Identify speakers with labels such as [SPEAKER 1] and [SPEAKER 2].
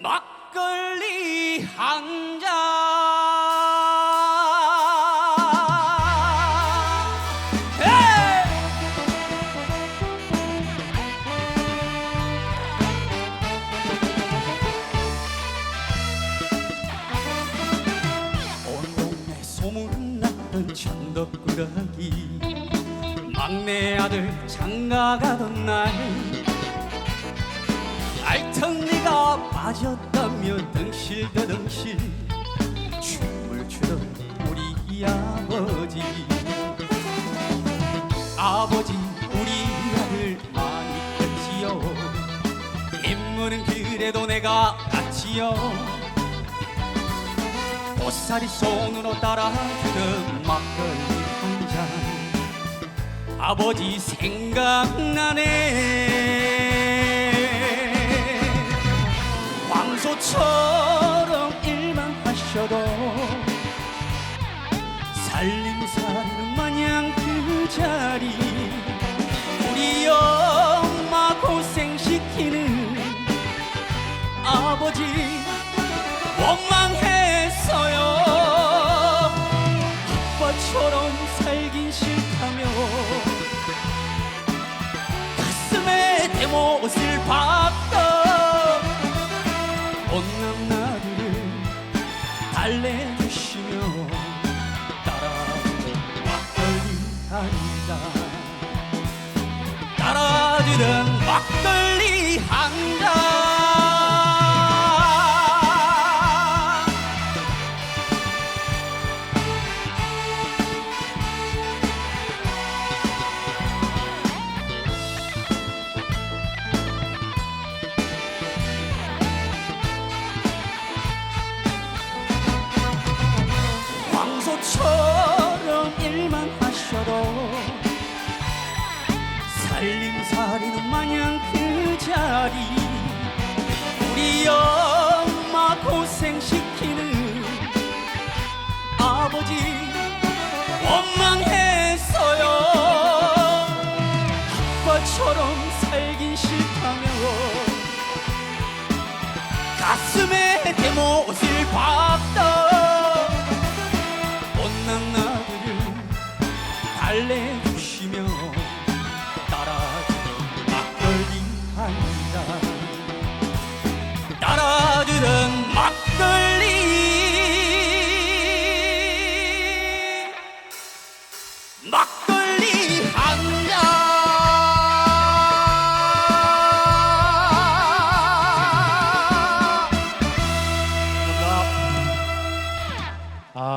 [SPEAKER 1] 막걸리 한 잔. 헤이! 온몸에 소문났던 천덕꾸러기 막내 아들 장가가던 날 빠졌다며 덩실더덩실 춤을 추던 우리 아버지. 아버지 우리 아들 많이 컸지요. 인물은 그래도 내가 낫지요. 보살이 손으로 따라주던 막걸리 한 잔. 아버지 생각나네 황소처럼 일만 하셔도 살림살이는 마냥 그 자리 우리 엄마 고생시키는 아버지 원망했어요. 아빠처럼 살긴 싫다며 가슴에 대못을 못난 나를 달래주시며 따라주던 막걸리 한잔 따라주던 막걸리 마냥 그 자리. 우리 엄마 고생시키는 아버지 원망했어요. 아빠처럼 살긴 싫다며 가슴에 대못을 박던 못난 나들을 달래